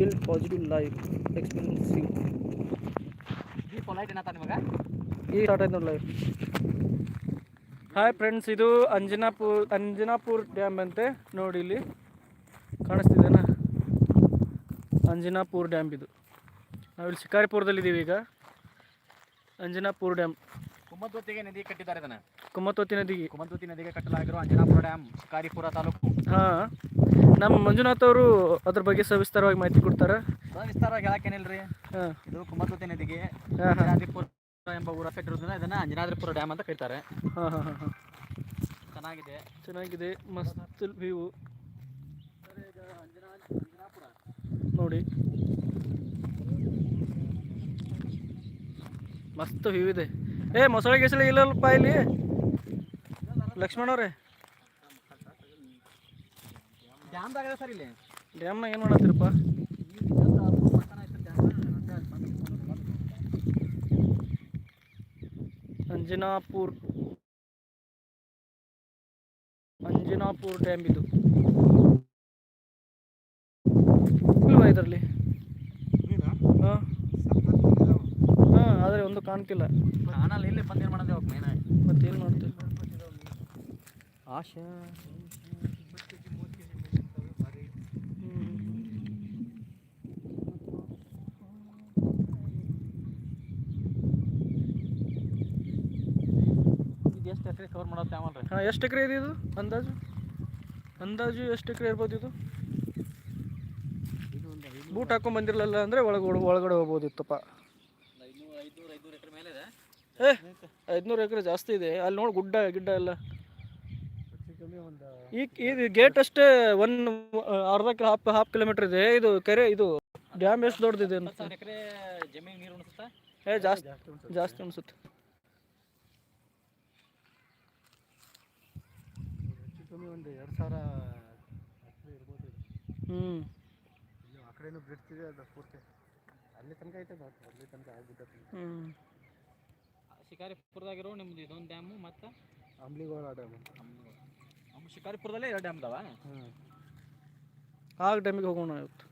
Feel positive life experiencing ಈ polite ಏನತ್ತ ನಿಮಗೆ? ಈ ಸ್ಟಾರ್ಟ್ ಆಯ್ತು ನೋಡಿ ಲೈಫ್ ಹಾಯ್ ಫ್ರೆಂಡ್ಸ್ ಇದು ಅಂಜನಾಪುರ್ ಅಂಜನಾಪುರ್ ಡ್ಯಾಮ್ ಅಂತೆ. ನೋಡಿ ಇಲ್ಲಿ ಕಾಣಿಸ್ತಿದೆನಾ? ಅಂಜನಾಪುರ್ ಡ್ಯಾಮ್ ಇದು. ನಾವಿಲ್ಲಿ ಶಿಕಾರಿಪುರದಲ್ಲಿದ್ದೀವಿ ಈಗ. ಅಂಜನಾಪುರ್ ಡ್ಯಾಮ್ ಕುಮ್ಮದ್ವತಿಗೆ ನದಿ ಕಟ್ಟಿದ್ದಾರೆ ಇದನ್ನ ಕುಮತೋತಿ ನದಿಗೆ ಕುಮ್ಮದ್ವತಿ ನದಿಗೆ ಕಟ್ಟಲಾಗಿರೋ ಅಂಜನಾಪುರ ಡ್ಯಾಮ್ ಶಿಕಾರಿಪುರ ತಾಲೂಕು. ಹಾ. ನಮ್ಮ ಮಂಜುನಾಥ್ ಅವರು ಅದ್ರ ಬಗ್ಗೆ ಸವಿಸ್ತಾರವಾಗಿ ಮಾಹಿತಿ ಕೊಡ್ತಾರೆ. ವಿಸ್ತಾರವಾಗಿ ಹೇಳಕ್ಕೇನಿಲ್ರಿ? ಹಾಂ. ಇದು ಕುಮತ್ವತಿ ನದಿಗೆ ಹಾಂ ಹಾಂ. ಅಂಜನಾದ್ರಿಪುರ ಎಂಬ ಊರ ಕಟ್ಟಿರೋದ್ರಿಂದ ಇದನ್ನ ಅಂಜನಾದ್ರಿಪುರ ಡ್ಯಾಮ್ ಅಂತ ಕರೀತಾರೆ. ಹಾಂ ಹಾಂ ಹಾಂ ಹಾಂ. ಚೆನ್ನಾಗಿದೆ. ಚೆನ್ನಾಗಿದೆ. ಮಸ್ತ್ ವ್ಯೂ. ನೋಡಿ. ಮಸ್ತ್ ವ್ಯೂ ಇದೆ. ಏ, ಮೊಸಳೆ ಗಿಸಳೆ ಇಲ್ಲಲ್ಪ ಇಲ್ಲಿ. ಲಕ್ಷ್ಮಣ ಅವ್ರೆ. ಡ್ಯಾಮ್ದಾಗ ಸರ್ ಇಲ್ಲಿ ಡ್ಯಾಮ್ನಾಗ ಏನು ಮಾಡತ್ತೀರಪ್ಪ? ಅಂಜನಾಪುರ್. ಅಂಜನಾಪುರ್ ಡ್ಯಾಮ್ ಇದು. ಇಲ್ವಾ ಇದರಲ್ಲಿ ಹಾಂ ಹಾಂ ಆದರೆ ಒಂದು ಕಾಣ್ತಿಲ್ಲ. ಕಾಣಲ್ಲ ಇಲ್ಲಿ ಬಂದು ಏನು ಮಾಡೋದು ಮೇನ ಮತ್ತೇನು ಮಾಡ್ತೀವಿ ಆಶಾ. ಇದು ಎಷ್ಟು ಎಕರೆ ಕವರ್ ಮಾಡೋದು ಅಲ್ರಿ ಹಾಂ ಎಷ್ಟು ಎಕರೆ ಇದೆ ಇದು? ಅಂದಾಜು? ಅಂದಾಜು ಎಷ್ಟು ಎಕರೆ ಇರ್ಬೋದು ಇದು? ಇದು ಒಂದು ಬೂಟ್ ಹಾಕೊಂಡ್ ಬಂದಿರಲಿಲ್ಲ ಅಂದರೆ ಒಳಗಡೆ ಒಳಗಡೆ ಹೋಗ್ಬೋದಿತ್ತಪ್ಪ. ಏ ಐದುನೂರು ಎಕರೆ ಜಾಸ್ತಿ ಇದೆ. ಅಲ್ಲಿ ನೋಡಿ ಗುಡ್ಡ ಗಿಡ್ಡ ಎಲ್ಲ. ಈ ಇದು ಗೇಟ್ ಅಷ್ಟೇ ಒನ್ ಅರ್ಧ ಹಾಫ್ ಹಾಫ್ ಕಿಲೋಮೀಟರ್ ಇದೆ. ಇದು ಕೆರೆ ಇದು ಡ್ಯಾಮ್ ಎಷ್ಟು ದೊಡ್ಡದಿದೆ ಏ ಜಾಸ್ತಿ ಜಾಸ್ತಿ ಅನ್ಸುತ್ತೆ ಕಮ್ಮಿ ಒಂದು ಎರಡು ಸಾವಿರ ಇರ್ಬೋದು ಹ್ಞೂ ಆ ಕಡೆನೂ ಬ್ರಿಡ್ಜ್ ಇದೆ ಅದು ಪೂರ್ತಿ. ಅಲ್ಲಿ ತನಕ ಐತೆ ಅಲ್ಲಿ ತನಕ ಆಗ್ಬಿಟ್ಟೈತಿ. ಹ್ಞೂ ಶಿಕಾರಿಪುರದಾಗಿರೋ ನಿಮ್ದು ಇದೊಂದು ಡ್ಯಾಮು ಮತ್ತು? ಅಂಬ್ಲಿಗೋಳ ಡ್ಯಾಮ್. ಶಿಕಾರಿಪುರದಲ್ಲೇ ಎರಡು ಡ್ಯಾಮ್ ಅದಾವ ಹ್ಞೂ ಆಗ ಡ್ಯಾಮಿಗೆ ಹೋಗೋಣ ಇವತ್ತು.